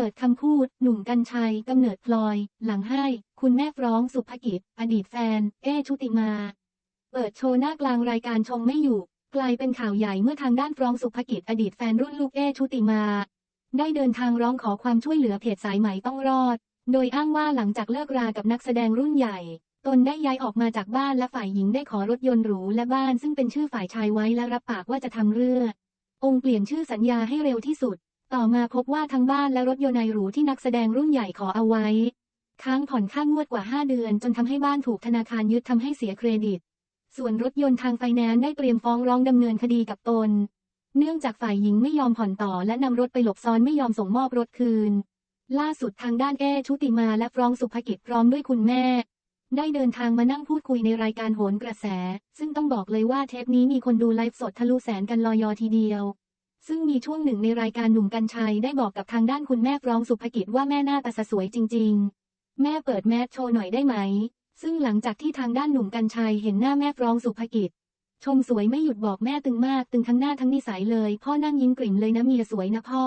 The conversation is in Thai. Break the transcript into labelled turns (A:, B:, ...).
A: เปิดคำพูด หนุ่มกัญชัยกำเนิดพลอย หลังให้ คุณแม่ฟ้องสุภกิจ อดีตแฟน เอชุติมา เปิดโชว์หน้ากลางรายการชมไม่อยู่ กลายเป็นข่าวใหญ่เมื่อทางด้านฟรองสุภกิจ อดีตแฟนรุ่นลูกเอชุติมา ได้เดินทางร้องขอความช่วยเหลือเพจสายไหมต้องรอด โดยอ้างว่าหลังจากเลิกรากับนักแสดงรุ่นใหญ่ตนได้ย้ายออกมาจากบ้านและฝ่ายหญิงได้ขอรถยนต์หรูและบ้านซึ่งเป็นชื่อฝ่ายชายไว้และรับปากว่าจะทำเรื่ององค์เปลี่ยนชื่อสัญญาให้เร็วที่สุด ต่อมาพบว่าทั้งบ้านและรถยนต์ในหรูที่นักแสดงรุ่นใหญ่ขอเอาไว้ ค้างผ่อนค่างวดกว่า 5 เดือน จนทำให้บ้านถูกธนาคารยึดทำให้เสียเครดิต ส่วนรถยนต์ทางไฟแนนซ์ได้เตรียมฟ้องร้องดำเนินคดีกับตน เนื่องจากฝ่ายหญิงไม่ยอมผ่อนต่อและนำรถไปหลบซ่อนไม่ยอมส่งมอบรถคืน ล่าสุดทางด้านเอชุติมาและฟรองสุภกิจพร้อมด้วยคุณแม่ ได้เดินทางมานั่งพูดคุยในรายการโหนกระแส ซึ่งต้องบอกเลยว่าเทปนี้มีคนดูไลฟ์สดทะลุแสนกันลอยอทีเดียว ซึ่งมีช่วงหนึ่งในรายการหนุ่มกัญชัยได้บอกกับทางด้านคุณแม่ฟรองสุภกิจว่าแม่หน้าตาสวยจริง ๆ แม่เปิดแมสโชว์หน่อยได้ไหม ซึ่งหลังจากที่ทางด้านหนุ่มกัญชัยเห็นหน้าแม่ฟรองสุภกิจ ชมสวยไม่หยุดบอกแม่ตึงมากตึงทั้งหน้าทั้งนิสัยเลย พ่อนั่งยิ้มกลิ่มเลยนะเมียสวยนะพ่อ